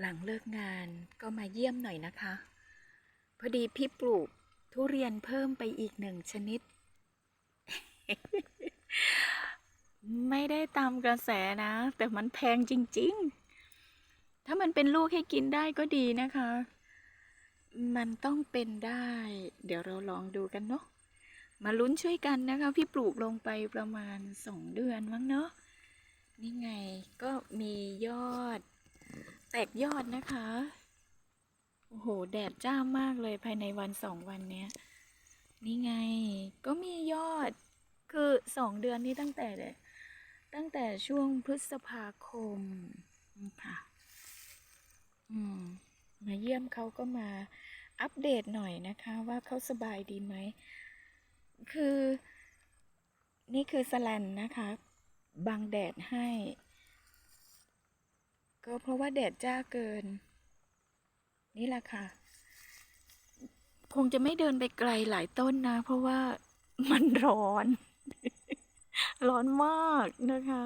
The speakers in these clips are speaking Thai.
หลังเลิกงานก็มาเยี่ยมหน่อยนะคะ พอดีพี่ปลูกทุเรียนเพิ่มไปอีกหนึ่งชนิด ไม่ได้ตามกระแสนะ แต่มันแพงจริง ๆ ถ้ามันเป็นลูกให้กินได้ก็ดีนะคะ มันต้องเป็นได้ เดี๋ยวเราลองดูกันเนาะมาลุ้นช่วยกันนะคะ พี่ปลูกลงไปประมาณสองเดือนมั้งเนาะนี่ไงก็มียอด แตกยอดนะคะ โอ้โห แดดจ้ามากเลยภายในวันสองวันเนี้ย นี่ไง ก็มียอด คือสองเดือนนี้ตั้งแต่ตั้งแต่ช่วงพฤษภาคมค่ะ อืม มาเยี่ยมเขาก็มาอัปเดตหน่อยนะคะว่าเขาสบายดีไหม คือ นี่คือสแลนนะคะ บังแดดให้ ก็เพราะว่าแดดจ้าเกิน นี่แหละค่ะ คงจะไม่เดินไปไกลหลายต้นนะ เพราะว่ามันร้อน ร้อนมากนะคะ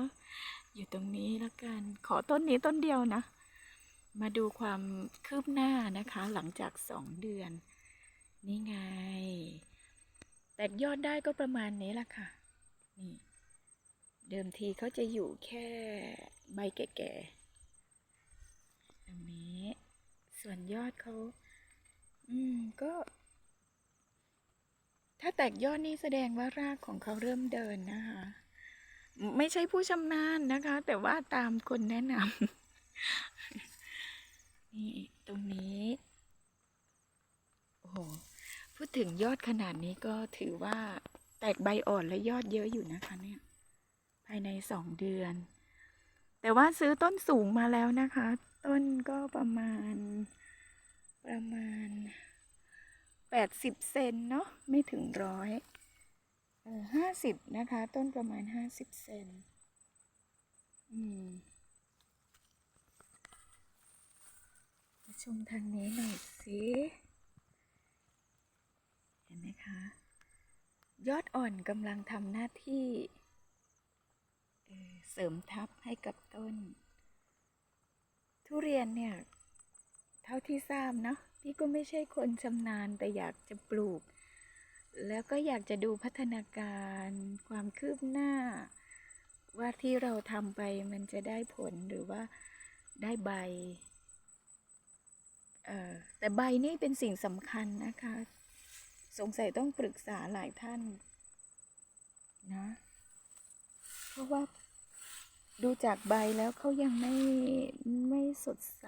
อยู่ตรงนี้แล้วกัน ขอต้นนี้ต้นเดียวนะ มาดูความคืบหน้านะคะ หลังจากสองเดือน นี่ไง แตกยอดได้ก็ประมาณนี้ละค่ะ นี่เดิมทีเขาจะอยู่แค่ใบแก่ๆตรงนี้ ส่วนยอดเขาอืมก็ ถ้าแตกยอดนี่แสดงว่ารากของเขาเริ่มเดินนะคะ ไม่ใช่ผู้ชำนาญนะคะ แต่ว่าตามคนแนะนำนี่ตรงนี้โอ้โหพูดถึงยอดขนาดนี้ก็ถือว่าแตกใบอ่อนและยอดเยอะอยู่นะคะเนี่ย ภายในสองเดือน แต่ว่าซื้อต้นสูงมาแล้วนะคะ ต้นก็ประมาณประมาณแปดสิบเซนเนาะไม่ถึงร้อยเออห้าสิบนะคะ ต้นประมาณห้าสิบเซนอืมมาชมทางนี้หน่อยสิเห็นไหมคะ ยอดอ่อนกำลังทำหน้าที่เเสริมทับให้กับต้น ทุเรียนเนี่ย เท่าที่ทราบเนาะพี่ก็ไม่ใช่คนชำนาญแต่อยากจะปลูก แล้วก็อยากจะดูพัฒนาการ ความคืบหน้า ว่าที่เราทำไปมันจะได้ผลหรือว่าได้ใบเอ่อแต่ใบนี่เป็นสิ่งสำคัญนะคะ สงสัยต้องปรึกษาหลายท่านนะ เพราะว่า ดูจากใบแล้วเขายังไม่ไม่สดใส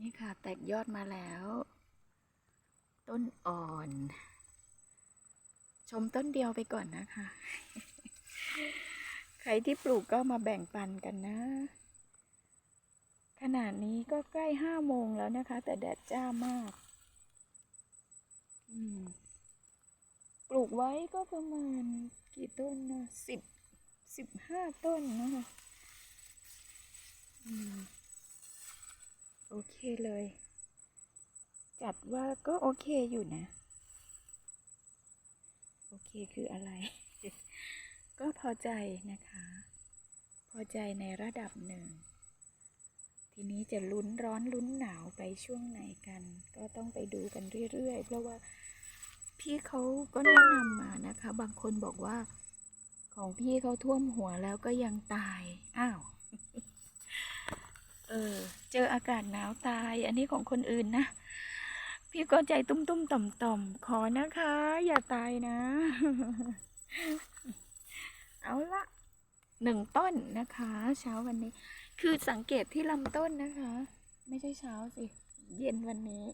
นี่ค่ะ แตกยอดมาแล้ว ต้นอ่อน ชมต้นเดียวไปก่อนนะคะ ใครที่ปลูกก็มาแบ่งปันกันนะ ขนาดนี้ก็ใกล้ห้าโมงแล้วนะคะ แต่แดดจ้ามาก อืม ปลูกไว้ก็ประมาณกี่ต้นนะสิบสิบห้าต้นนะคะโอเคเลย จัดว่าก็โอเคอยู่นะ โอเคคืออะไร ก็พอใจนะคะ พอใจในระดับหนึ่ง ทีนี้จะลุ้นร้อนลุ้นหนาวไปช่วงไหนกัน ก็ต้องไปดูกันเรื่อยๆ เพราะว่า พี่เขาก็แนะนำมานะคะ บางคนบอกว่า ของพี่เขาท่วมหัวแล้วก็ยังตาย อ้าว เออ เจออากาศหนาวตาย อันนี้ของคนอื่นนะ พี่ก็ใจตุ้มตุ้มต่อมต่อมๆขอนะคะ อย่าตายนะ เอาละหนึ่งต้นนะคะ เช้าวันนี้ คือสังเกตที่ลำต้นนะคะ ไม่ใช่เช้าสิ เย็นวันนี้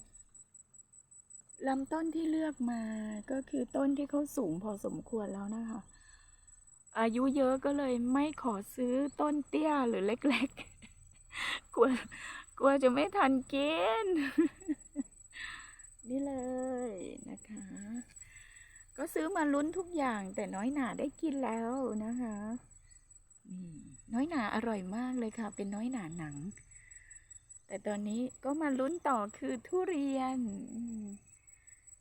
ลำต้นที่เลือกมาก็คือต้นที่เขาสูงพอสมควรแล้วนะคะ อายุเยอะก็เลยไม่ขอซื้อต้นเตี้ยหรือเล็กๆ กลัวกลัวจะไม่ทันกิน นี่เลยนะคะ ก็ซื้อมาลุ้นทุกอย่างแต่น้อยหนาได้กินแล้วนะคะนี่น้อยหนาอร่อยมากเลยค่ะ เป็นน้อยหนาหนัง แต่ตอนนี้ก็มาลุ้นต่อคือทุเรียน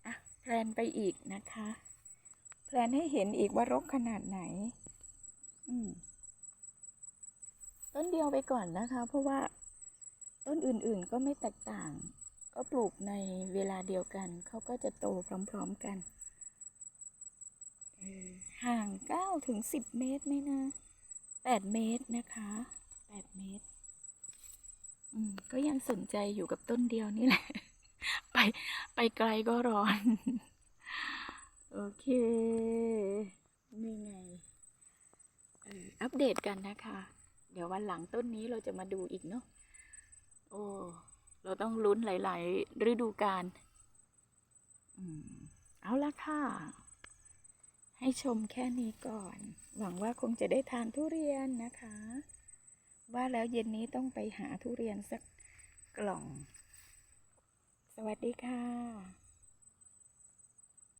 อะแพลนไปอีกนะคะ แพลนให้เห็นอีกว่ารกขนาดไหน อืม ต้นเดียวไปก่อนนะคะ เพราะว่าต้นอื่นๆก็ไม่แตกต่าง ก็ปลูกในเวลาเดียวกัน เขาก็จะโตพร้อมๆกันห่างเก้าถึงสิบเมตรไหมนะแปดเมตรนะคะแปดเมตร อืม ก็ยังสนใจอยู่กับต้นเดียวนี่แหละ ไปไปไกลก็ร้อน โอเค นี่ไงอออัปเดตกันนะคะ เดี๋ยววันหลังต้นนี้เราจะมาดูอีกเนาะโอ้เราต้องลุ้นหลาย ๆ ฤดูกาลอืมเอาละค่ะ ให้ชมแค่นี้ก่อน หวังว่าคงจะได้ทานทุเรียนนะคะ ว่าแล้วเย็นนี้ต้องไปหาทุเรียนสักกล่อง สวัสดีค่ะ